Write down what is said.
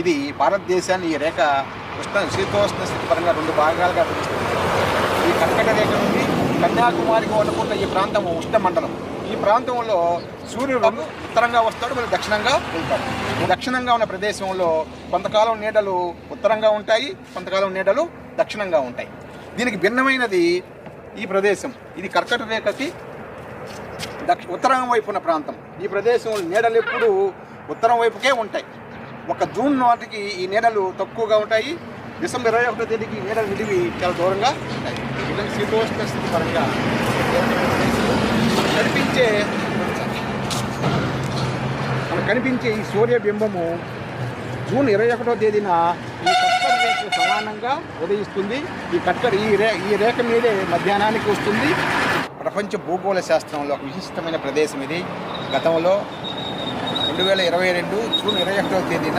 ఇది భారతదేశాన్ని ఈ రేఖ ఉష్ణ శీతోష్ణ స్థితి పరంగా రెండు భాగాలుగా పిలుస్తుంది. ఈ కర్కట రేఖ నుండి కన్యాకుమారికి వండుకున్న ఈ ప్రాంతం ఉష్ణ మండలం ఈ ప్రాంతంలో సూర్యుడు ఉత్తరంగా వస్తాడు మరియు దక్షిణంగా వెళ్తాడు. దక్షిణంగా ఉన్న ప్రదేశంలో కొంతకాలం నీడలు ఉత్తరంగా ఉంటాయి కొంతకాలం నీడలు దక్షిణంగా ఉంటాయి. దీనికి భిన్నమైనది ఈ ప్రదేశం. ఇది కర్కట రేఖకి దక్ష ఉత్తరం వైపు ఉన్న ప్రాంతం. ఈ ప్రదేశంలో నీడలు ఎప్పుడు ఉత్తరం వైపుకే ఉంటాయి. ఒక జూన్ నాటికి ఈ నీడలు తక్కువగా ఉంటాయి. డిసెంబర్ ఇరవై ఒకటో తేదీకి ఈ నీడలు విడివి చాలా దూరంగా ఉంటాయి. శీతోష్ణ స్థితి పరంగా కనిపించే మనకు కనిపించే ఈ సూర్యబింబము జూన్ ఇరవై ఒకటో తేదీన ఈ కట్కర్ రేఖకు సమానంగా ఉదయిస్తుంది. ఈ కట్కర్ ఈ రే ఈ రేఖ మీదే మధ్యాహ్నానికి వస్తుంది. ప్రపంచ భూగోళ శాస్త్రంలో ఒక విశిష్టమైన ప్రదేశం ఇది. గతంలో రెండు వేల ఇరవై రెండు జూన్ ఇరవై ఒకటో తేదీన